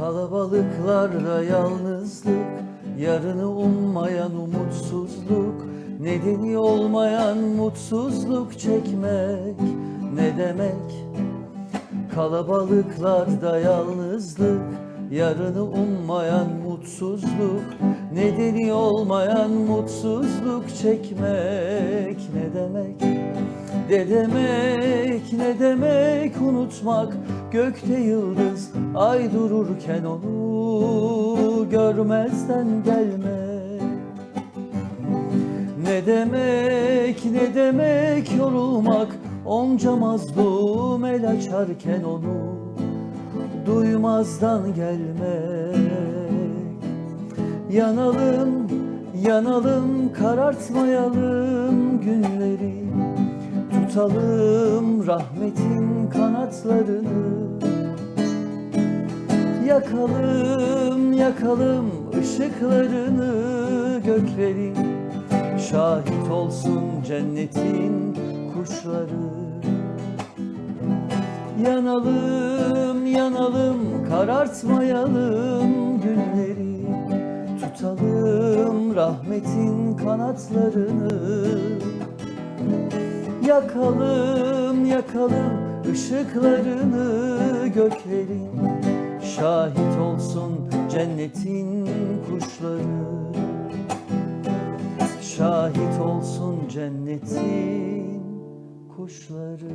Kalabalıklarda yalnızlık Yarını ummayan umutsuzluk Nedeni olmayan mutsuzluk çekmek Ne demek? Kalabalıklarda yalnızlık Yarını ummayan mutsuzluk Nedeni olmayan mutsuzluk çekmek Ne demek? Ne demek, ne demek unutmak? Gökte yıldız ay dururken onu görmezden gelmek Ne demek, ne demek yorulmak? Onca mazlum el açarken onu duymazdan gelmek Yanalım, yanalım, karartmayalım günleri Tutalım rahmetin kanatlarını. Yakalım, yakalım ışıklarını göklerin Şahit olsun cennetin kuşları. Yanalım, yanalım, karartmayalım günleri. Tutalım rahmetin kanatlarını Yakalım, yakalım ışıklarını göklerin. Şahit olsun cennetin kuşları. Şahit olsun cennetin kuşları